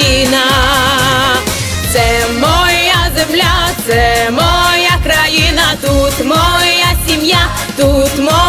Україна. Це моя земля, це моя країна, тут моя сім'я, тут моя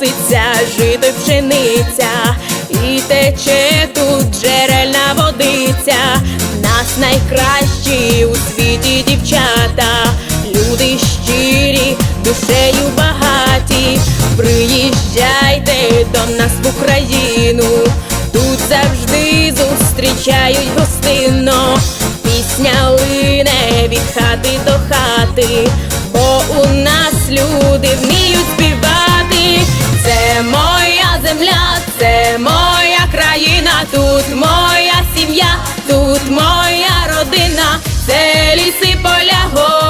колоситься жито й пшениця, і тече тут джерельна водиця. Нас найкращі у світі дівчата, люди щирі, душею багаті. Приїжджайте до нас в Україну, тут завжди зустрічають гостинно. Пісня лине від хати до хати, бо у нас люди вміють. Моя земля, це моя країна, тут моя сім'я, тут моя родина, це ліси, поля, гори,